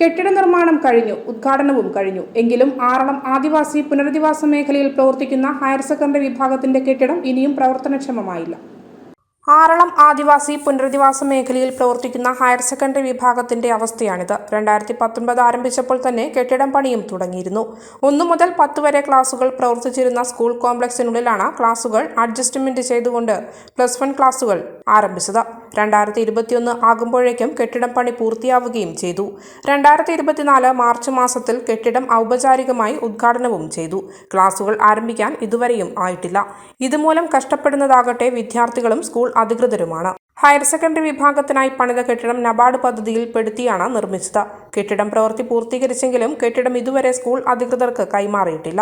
കെട്ടിട നിർമ്മാണം കഴിഞ്ഞു ഉദ്ഘാടനവും കഴിഞ്ഞു. എങ്കിലും ആറളം ആദിവാസി പുനരധിവാസ മേഖലയിൽ പ്രവർത്തിക്കുന്ന ഹയർ സെക്കൻഡറി വിഭാഗത്തിന്റെ കെട്ടിടം ഇനിയും പ്രവർത്തനക്ഷമമായില്ല. ആറളം ആദിവാസി പുനരധിവാസ മേഖലയിൽ പ്രവർത്തിക്കുന്ന ഹയർ സെക്കൻഡറി വിഭാഗത്തിന്റെ അവസ്ഥയാണിത്. രണ്ടായിരത്തി പത്തൊൻപത് ആരംഭിച്ചപ്പോൾ തന്നെ കെട്ടിടം പണിയും തുടങ്ങിയിരുന്നു. ഒന്നു മുതൽ പത്ത് വരെ ക്ലാസുകൾ പ്രവർത്തിച്ചിരുന്ന സ്കൂൾ കോംപ്ലക്സിനുള്ളിലാണ് ക്ലാസുകൾ അഡ്ജസ്റ്റ്മെന്റ് ചെയ്തുകൊണ്ട് പ്ലസ് വൺ ക്ലാസുകൾ ആരംഭിച്ചത്. രണ്ടായിരത്തി ഇരുപത്തിയൊന്ന് ആകുമ്പോഴേക്കും കെട്ടിടം പണി പൂർത്തിയാവുകയും ചെയ്തു. രണ്ടായിരത്തി ഇരുപത്തിനാല് മാർച്ച് മാസത്തിൽ കെട്ടിടം ഔപചാരികമായി ഉദ്ഘാടനവും ചെയ്തു. ക്ലാസുകൾ ആരംഭിക്കാൻ ഇതുവരെയും ആയിട്ടില്ല. ഇതുമൂലം കഷ്ടപ്പെടുന്നതാകട്ടെ വിദ്യാർത്ഥികളും സ്കൂൾ അധികൃതരുമാണ്. ഹയർ സെക്കൻഡറി വിഭാഗത്തിനായി പണിത കെട്ടിടം നബാർഡ് പദ്ധതിയിൽ പെടുത്തിയാണ് നിർമ്മിച്ചത്. കെട്ടിടം പ്രവൃത്തി പൂർത്തീകരിച്ചെങ്കിലും കെട്ടിടം ഇതുവരെ സ്കൂൾ അധികൃതർക്ക് കൈമാറിയിട്ടില്ല.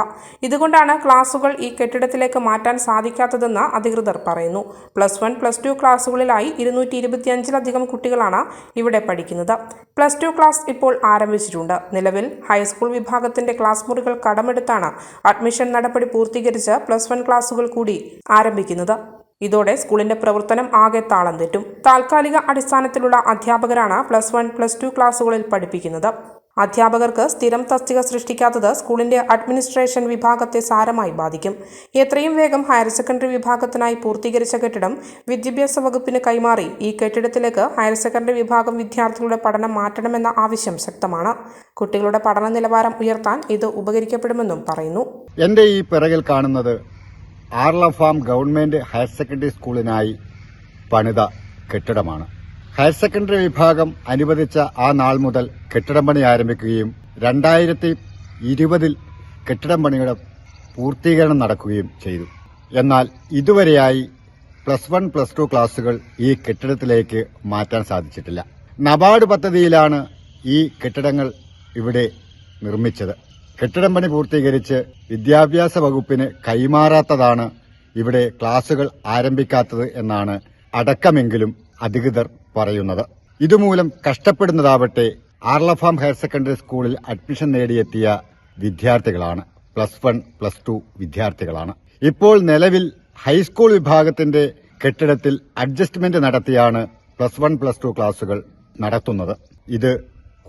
ഇതുകൊണ്ടാണ് ക്ലാസുകൾ ഈ കെട്ടിടത്തിലേക്ക് മാറ്റാൻ സാധിക്കാത്തതെന്ന് അധികൃതർ പറയുന്നു. പ്ലസ് വൺ പ്ലസ് ടു ക്ലാസുകളിലായി ഇരുന്നൂറ്റി ഇരുപത്തിയഞ്ചിലധികം കുട്ടികളാണ് ഇവിടെ പഠിക്കുന്നത്. പ്ലസ് ടു ക്ലാസ് ഇപ്പോൾ ആരംഭിച്ചിട്ടുണ്ട്. നിലവിൽ ഹൈസ്കൂൾ വിഭാഗത്തിന്റെ ക്ലാസ് മുറികൾ കടമെടുത്താണ് അഡ്മിഷൻ നടപടി പൂർത്തീകരിച്ച് പ്ലസ് വൺ ക്ലാസുകൾ കൂടി ആരംഭിക്കുന്നത്. ഇതോടെ സ്കൂളിന്റെ പ്രവർത്തനം ആകെ താളം തെറ്റും താൽക്കാലിക അടിസ്ഥാനത്തിലുള്ള അധ്യാപകരാണ് പ്ലസ് വൺ പ്ലസ് ടു ക്ലാസുകളിൽ പഠിപ്പിക്കുന്നത്. അധ്യാപകർക്ക് സ്ഥിരം തസ്തിക സൃഷ്ടിക്കാത്തത് സ്കൂളിന്റെ അഡ്മിനിസ്ട്രേഷൻ വിഭാഗത്തെ സാരമായി ബാധിക്കും. എത്രയും വേഗം ഹയർ സെക്കൻഡറി വിഭാഗത്തിനായി പൂർത്തീകരിച്ച കെട്ടിടം വിദ്യാഭ്യാസ വകുപ്പിന് കൈമാറി ഈ കെട്ടിടത്തിലേക്ക് ഹയർ സെക്കൻഡറി വിഭാഗം വിദ്യാർത്ഥികളുടെ പഠനം മാറ്റണമെന്ന ആവശ്യം ശക്തമാണ്. കുട്ടികളുടെ പഠന നിലവാരം ഉയർത്താൻ ഇത് ഉപകരിക്കപ്പെടുമെന്നും പറയുന്നു. എന്റെ ഈ പിറകിൽ കാണുന്നത് Aralam farm government higher secondary സ്കൂളിനായി പണിത കെട്ടിടമാണ്. ഹയർ സെക്കൻഡറി വിഭാഗം അനുവദിച്ച ആ നാൾ മുതൽ കെട്ടിടം പണി ആരംഭിക്കുകയും രണ്ടായിരത്തി ഇരുപതിൽ കെട്ടിടം പണിയുടെ പൂർത്തീകരണം നടക്കുകയും ചെയ്തു. എന്നാൽ ഇതുവരെയായി പ്ലസ് വൺ പ്ലസ് ടു ക്ലാസുകൾ ഈ കെട്ടിടത്തിലേക്ക് മാറ്റാൻ സാധിച്ചിട്ടില്ല. നബാർഡ് പദ്ധതിയിലാണ് ഈ കെട്ടിടങ്ങൾ ഇവിടെ നിർമ്മിച്ചത്. കെട്ടിടം പണി പൂർത്തീകരിച്ച് വിദ്യാഭ്യാസ വകുപ്പിന് കൈമാറാത്തതാണ് ഇവിടെ ക്ലാസുകൾ ആരംഭിക്കാത്തത് എന്നാണ് അടക്കമെങ്കിലും അധികൃതർ പറയുന്നത്. ഇതുമൂലം കഷ്ടപ്പെടുന്നതാവട്ടെ ആർലഫാം ഹയർ സെക്കൻഡറി സ്കൂളിൽ അഡ്മിഷൻ നേടിയെത്തിയ വിദ്യാർത്ഥികളാണ്. പ്ലസ് വൺ പ്ലസ് ടു വിദ്യാർത്ഥികളാണ്. ഇപ്പോൾ നിലവിൽ ഹൈസ്കൂൾ വിഭാഗത്തിന്റെ കെട്ടിടത്തിൽ അഡ്ജസ്റ്റ്മെന്റ് നടത്തിയാണ് പ്ലസ് വൺ പ്ലസ് ടു ക്ലാസുകൾ നടത്തുന്നത്. ഇത്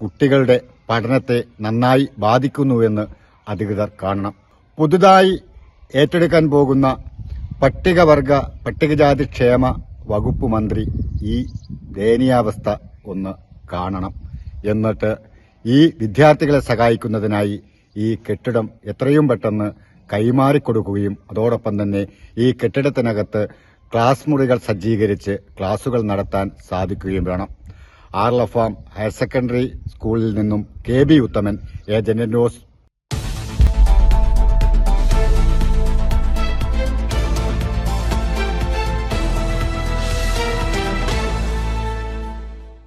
കുട്ടികളുടെ പഠനത്തെ നന്നായി ബാധിക്കുന്നുവെന്ന് അധികൃതർ കാണണം. പുതുതായി ഏറ്റെടുക്കാൻ പോകുന്ന പട്ടികവർഗ പട്ടികജാതി ക്ഷേമ വകുപ്പ് മന്ത്രി ഈ ദയനീയാവസ്ഥ ഒന്ന് കാണണം. എന്നിട്ട് ഈ വിദ്യാർത്ഥികളെ സഹായിക്കുന്നതിനായി ഈ കെട്ടിടം എത്രയും പെട്ടെന്ന് കൈമാറിക്കൊടുക്കുകയും അതോടൊപ്പം തന്നെ ഈ കെട്ടിടത്തിനകത്ത് ക്ലാസ് മുറികൾ സജ്ജീകരിച്ച് ക്ലാസുകൾ നടത്താൻ സാധിക്കുകയും വേണം. ആർലഫാം ഹയർ സെക്കൻഡറി സ്കൂളിൽ നിന്നും K B Uthaman agent news